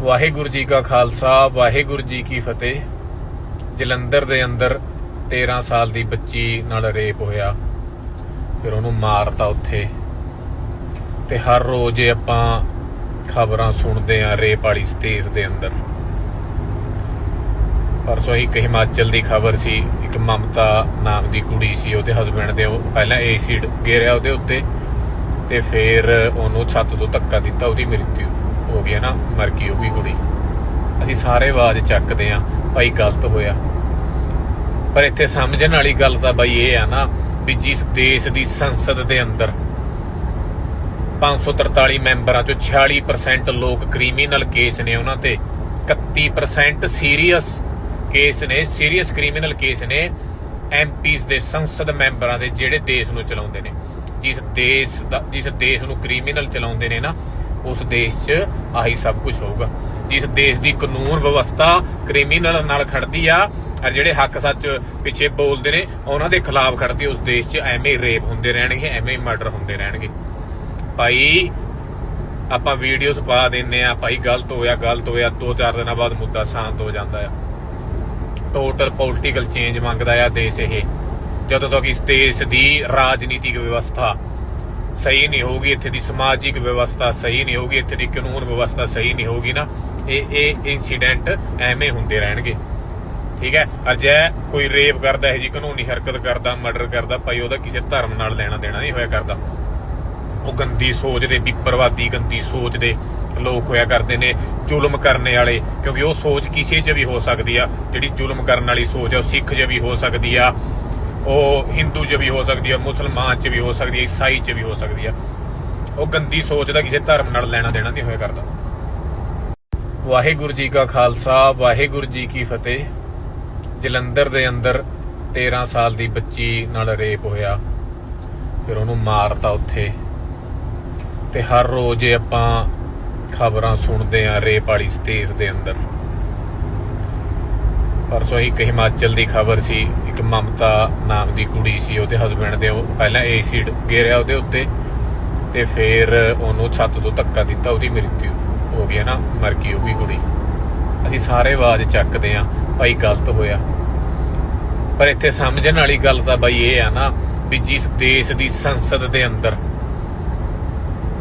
ਵਾਹਿਗੁਰੂ ਜੀ ਕਾ ਖਾਲਸਾ, ਵਾਹਿਗੁਰੂ ਜੀ ਕੀ ਫਤਿਹ। ਜਲੰਧਰ ਦੇ ਅੰਦਰ 13 ਸਾਲ ਦੀ ਬੱਚੀ ਨਾਲ ਰੇਪ ਹੋਇਆ। ਫਿਰ ਉਹਨੂੰ ਮਾਰਤਾ ਉੱਥੇ। ਤੇ ਹਰ ਰੋਜ਼ ਆਪਾਂ ਖਬਰਾਂ ਸੁਣਦੇ ਆ, ਰੇਪ ਵਾਲੀ ਸਟੇਜ ਦੇ ਅੰਦਰ। ਪਰਸੋਂ ਇੱਕ ਹਿਮਾਚਲ ਦੀ ਖਬਰ ਸੀ, ਇੱਕ ਮਮਤਾ ਨਾਮ ਦੀ ਕੁੜੀ ਸੀ, ਉਹਦੇ ਹਸਬੰਡ ਦੇ ਉਹ ਪਹਿਲਾਂ ਐਸਿਡ ਗੇਰਿਆ ਉਹਦੇ ਉੱਤੇ, ਤੇ ਫਿਰ ਉਹਨੂੰ ਛੱਤ ਤੋਂ ਧੱਕਾ ਦਿੱਤਾ, ਉਹਦੀ ਮ੍ਰਿਤਿੂ ਹੋ ਗਈ ਨਾ, ਮਰ ਗਈ ਉਹ ਵੀ ਕੁੜੀ। ਅਸੀਂ ਸਾਰੇ ਆਵਾਜ਼ ਚੱਕਦੇ ਆ ਭਾਈ ਗਲਤ ਹੋਇਆ। ਪਰ ਇੱਥੇ ਸਮਝਣ ਵਾਲੀ ਗੱਲ ਤਾਂ ਬਾਈ ਇਹ ਆ ਨਾ, ਵੀ ਜਿਸ ਦੇਸ਼ ਦੀ ਸੰਸਦ ਦੇ ਅੰਦਰ 543 ਮੈਂਬਰਾਂ ਚੋਂ 46% ਲੋਕ ਕ੍ਰਿਮੀਨਲ ਕੇਸ ਨੇ ਉਹਨਾਂ ਤੇ 31% ਸੀਰੀਅਸ ਕੇਸ ਨੇ ਸੀਰੀਅਸ ਕ੍ਰਿਮੀਨਲ ਕੇਸ ਨੇ ਐਮਪੀਸ ਦੇ ਸੰਸਦ ਮੈਂਬਰਾਂ ਦੇ ਜਿਹੜੇ ਦੇਸ਼ ਨੂੰ ਚਲਾਉਂਦੇ ਨੇ। ਜਿਸ ਦੇਸ਼ ਦਾ, ਜਿਸ ਦੇਸ਼ ਨੂੰ ਕ੍ਰਿਮੀਨਲ ਚਲਾਉਂਦੇ ਨੇ ਨਾ ਉਸ ਦੇਸ਼ 'ਚ ਆਹੀ ਸਭ ਕੁਝ ਹੋਊਗਾ। ਜਿਸ ਦੇਸ਼ ਦੀ ਕਾਨੂੰਨ ਵਿਵਸਥਾ ਕ੍ਰਿਮੀਨਲ ਨਾਲ ਖੜਦੀ ਆ, ਔਰ ਜਿਹੜੇ ਹੱਕ ਸੱਚ ਪਿੱਛੇ ਬੋਲਦੇ ਨੇ, ਉਹਨਾਂ ਦੇ ਖਿਲਾਫ ਖੜਦੀ ਉਸ ਦੇਸ਼ 'ਚ ਐਵੇਂ ਰੇਪ ਹੁੰਦੇ ਰਹਿਣਗੇ, ਐਵੇਂ ਮਰਡਰ ਹੁੰਦੇ ਰਹਿਣਗੇ। ਭਾਈ, ਆਪਾਂ ਵੀਡੀਓਜ਼ ਪਾ ਦਿੰਨੇ ਆ, ਭਾਈ ਗਲਤ ਹੋਇਆ ਗਲਤ ਹੋਇਆ, ਦੋ ਚਾਰ ਦਿਨਾਂ ਬਾਅਦ ਮੁੱਦਾ ਸ਼ਾਂਤ ਹੋ ਜਾਂਦਾ ਆ। ਟੋਟਲ ਪੋਲਿਟੀਕਲ ਚੇਂਜ ਮੰਗਦਾ ਆ ਦੇਸ਼ ਇਹ। ਜਦੋਂ ਤੱਕ ਇਸ ਦੇਸ਼ ਦੀ ਰਾਜਨੀਤਿਕ ਵਿਵਸਥਾ ਸਹੀ ਨਹੀਂ ਹੋਊਗੀ, ਇੱਥੇ ਦੀ ਸਮਾਜਿਕ ਵਿਵਸਥਾ ਸਹੀ ਨਹੀਂ ਹੋਊਗੀ, ਇੱਥੇ ਦੀ ਕਾਨੂੰਨ ਵਿਵਸਥਾ ਸਹੀ ਨਹੀਂ ਹੋਊਗੀ ਨਾ, ਇਹ ਇਹ ਇਨਸੀਡੈਂਟ ਐਵੇਂ ਹੁੰਦੇ ਰਹਿਣਗੇ। ਠੀਕ ਹੈ? ਅਰ ਜੇ ਕੋਈ ਰੇਪ ਕਰਦਾ ਹੈ ਜੀ ਕਾਨੂੰਨੀ ਹਰਕਤ ਕਰਦਾ ਮਰਡਰ ਕਰਦਾ, ਭਾਈ ਉਹਦਾ ਕਿਸੇ ਧਰਮ ਨਾਲ ਲੈਣਾ ਦੇਣਾ ਨਹੀਂ ਹੋਇਆ ਕਰਦਾ। ਉਹ ਗੰਦੀ ਸੋਚ ਦੇ ਵਿਪਰਵਾਦੀ ਗੰਦੀ ਸੋਚ ਦੇ ਲੋਕ ਹੋਇਆ ਕਰਦੇ ਨੇ, ਜ਼ੁਲਮ ਕਰਨੇ ਵਾਲੇ, ਕਿਉਂਕਿ ਉਹ ਸੋਚ ਕਿਸੇ 'ਚ ਵੀ ਹੋ ਸਕਦੀ ਆ। ਜਿਹੜੀ ਜ਼ੁਲਮ ਕਰਨ ਵਾਲੀ ਸੋਚ ਆ, ਉਹ ਸਿੱਖ 'ਚ ਵੀ ਹੋ ਸਕਦੀ ਆ। ਉਹ ਹਿੰਦੂ 'ਚ ਵੀ ਹੋ ਸਕਦੀ ਆ, ਮੁਸਲਮਾਨ 'ਚ ਵੀ ਹੋ ਸਕਦੀ ਹੈ ਈਸਾਈ 'ਚ ਵੀ ਹੋ ਸਕਦੀ ਆ। ਉਹ ਗੰਦੀ ਸੋਚ ਦਾ ਕਿਸੇ ਧਰਮ ਨਾਲ ਲੈਣਾ ਦੇਣਾ ਨਹੀਂ ਹੋਇਆ ਕਰਦਾ। ਵਾਹਿਗੁਰੂ ਜੀ ਕਾ ਖਾਲਸਾ, ਵਾਹਿਗੁਰੂ ਜੀ ਕੀ ਫਤਿਹ। ਜਲੰਧਰ ਦੇ ਅੰਦਰ 13 ਸਾਲ ਦੀ ਬੱਚੀ ਨਾਲ ਰੇਪ ਹੋਇਆ। ਫਿਰ ਉਹਨੂੰ ਮਾਰਤਾ ਉੱਥੇ। ਤੇ ਹਰ ਰੋਜ਼ ਆਪਾਂ ਖਬਰਾਂ ਸੁਣਦੇ ਆ, ਰੇਪ ਵਾਲੀ ਸਟੇਜ ਦੇ ਅੰਦਰ। ਪਰਸੋਂ ਇੱਕ ਹਿਮਾਚਲ ਦੀ ਖਬਰ ਸੀ, ਇੱਕ ਮਮਤਾ ਨਾਮ ਦੀ ਕੁੜੀ ਸੀ, ਉਹਦੇ ਹਸਬੰਡ ਦੇ, ਉਹ ਪਹਿਲਾਂ ਐਸਿਡ ਗੇਰਿਆ ਉਹਦੇ ਉੱਤੇ ਤੇ ਫਿਰ ਉਹਨੂੰ ਛੱਤ ਤੋਂ ਧੱਕਾ ਦਿੱਤਾ, ਉਹਦੀ ਮ੍ਰਿਤਿੂ ਹੋ ਗਈ ਨਾ, ਮਰ ਗਈ ਉਹ ਵੀ ਕੁੜੀ। ਅਸੀਂ ਸਾਰੇ ਆਵਾਜ਼ ਚੱਕਦੇ ਆ ਭਾਈ ਗਲਤ ਹੋਇਆ। ਪਰ ਇੱਥੇ ਸਮਝਣ ਵਾਲੀ ਗੱਲ ਤਾਂ ਬਾਈ ਇਹ ਆ ਨਾ ਵੀ ਜਿਸ ਦੇਸ਼ ਦੀ ਸੰਸਦ ਦੇ ਅੰਦਰ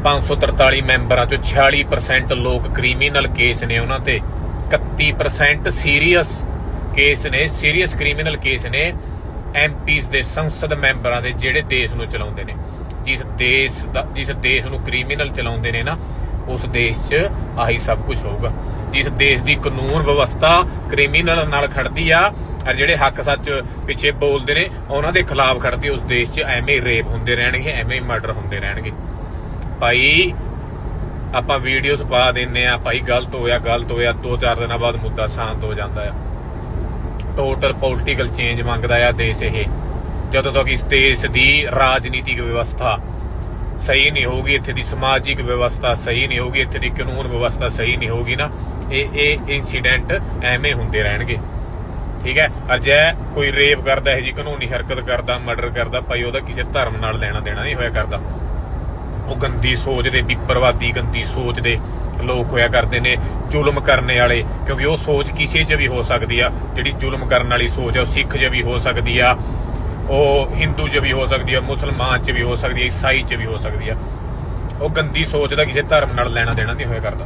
543 ਮੈਂਬਰਾਂ ਚੋਂ 46% ਲੋਕ ਕ੍ਰਿਮੀਨਲ ਕੇਸ ਨੇ ਉਹਨਾਂ ਤੇ 31% ਸੀਰੀਅਸ ਕੇਸ ਨੇ ਸੀਰੀਅਸ ਕ੍ਰਿਮੀਨਲ ਕੇਸ ਨੇ ਐਮਪੀਸ ਦੇ ਸੰਸਦ ਮੈਂਬਰਾਂ ਦੇ ਜਿਹੜੇ ਦੇਸ਼ ਨੂੰ ਚਲਾਉਂਦੇ ਨੇ। ਜਿਸ ਦੇਸ਼ ਦਾ, ਜਿਸ ਦੇਸ਼ ਨੂੰ ਕ੍ਰਿਮੀਨਲ ਚਲਾਉਂਦੇ ਨੇ ਨਾ, ਉਸ ਦੇਸ਼ 'ਚ ਆਹੀ ਸਭ ਕੁਝ ਹੋਊਗਾ। ਜਿਸ ਦੇਸ਼ ਦੀ ਕਾਨੂੰਨ ਵਿਵਸਥਾ ਕ੍ਰਿਮੀਨਲ ਨਾਲ ਖੜਦੀ ਆ, ਔਰ ਜਿਹੜੇ ਹੱਕ ਸੱਚ ਪਿੱਛੇ ਬੋਲਦੇ ਨੇ, ਉਹਨਾਂ ਦੇ ਖਿਲਾਫ ਖੜਦੀ ਉਸ ਦੇਸ਼ 'ਚ ਐਵੇਂ ਰੇਪ ਹੁੰਦੇ ਰਹਿਣਗੇ, ਐਵੇਂ ਮਰਡਰ ਹੁੰਦੇ ਰਹਿਣਗੇ। ਭਾਈ, ਆਪਾਂ ਵੀਡੀਓਜ਼ ਪਾ ਦਿੰਨੇ ਆ, ਭਾਈ ਗਲਤ ਹੋਇਆ ਗਲਤ ਹੋਇਆ, ਦੋ ਚਾਰ ਦਿਨਾਂ ਬਾਅਦ ਮੁੱਦਾ ਸ਼ਾਂਤ ਹੋ ਜਾਂਦਾ ਆ। ਟੋਟਲ ਪੋਲਿਟੀਕਲ ਚੇਂਜ ਮੰਗਦਾ ਆ ਦੇਸ਼ ਇਹ। ਜਦੋਂ ਤੱਕ ਇਸ ਦੇਸ਼ ਦੀ ਰਾਜਨੀਤਿਕ ਵਿਵਸਥਾ ਸਹੀ ਨਹੀਂ ਹੋਊਗੀ, ਇੱਥੇ ਦੀ ਸਮਾਜਿਕ ਵਿਵਸਥਾ ਸਹੀ ਨਹੀਂ ਹੋਊਗੀ, ਇੱਥੇ ਦੀ ਕਾਨੂੰਨ ਵਿਵਸਥਾ ਸਹੀ ਨਹੀਂ ਹੋਊਗੀ ਨਾ, ਇਹ ਇਹ ਇਨਸੀਡੈਂਟ ਐਵੇਂ ਹੁੰਦੇ ਰਹਿਣਗੇ। ਠੀਕ ਹੈ? ਅਰ ਜੇ ਕੋਈ ਰੇਪ ਕਰਦਾ ਹੈ ਜੀ ਕਾਨੂੰਨੀ ਹਰਕਤ ਕਰਦਾ ਮਰਡਰ ਕਰਦਾ, ਭਾਈ ਉਹਦਾ ਕਿਸੇ ਧਰਮ ਨਾਲ ਲੈਣਾ ਦੇਣਾ ਨਹੀਂ ਹੋਇਆ ਕਰਦਾ। ਉਹ ਗੰਦੀ ਸੋਚ ਦੇ, ਵਿਪਰਵਾਦੀ ਗੰਦੀ ਸੋਚ ਦੇ ਲੋਕ ਹੋਇਆ ਕਰਦੇ ਨੇ, ਜ਼ੁਲਮ ਕਰਨੇ ਵਾਲੇ, ਕਿਉਂਕਿ ਉਹ ਸੋਚ ਕਿਸੇ 'ਚ ਵੀ ਹੋ ਸਕਦੀ ਆ। ਜਿਹੜੀ ਜ਼ੁਲਮ ਕਰਨ ਵਾਲੀ ਸੋਚ ਆ, ਉਹ ਸਿੱਖ 'ਚ ਵੀ ਹੋ ਸਕਦੀ ਆ, ਉਹ ਹਿੰਦੂ 'ਚ ਵੀ ਹੋ ਸਕਦੀ ਆ, ਮੁਸਲਮਾਨ 'ਚ ਵੀ ਹੋ ਸਕਦੀ ਆ, ਈਸਾਈ 'ਚ ਵੀ ਹੋ ਸਕਦੀ ਆ। ਉਹ ਗੰਦੀ ਸੋਚ ਦਾ ਕਿਸੇ ਧਰਮ ਨਾਲ ਲੈਣਾ ਦੇਣਾ ਨਹੀਂ ਹੋਇਆ ਕਰਦਾ।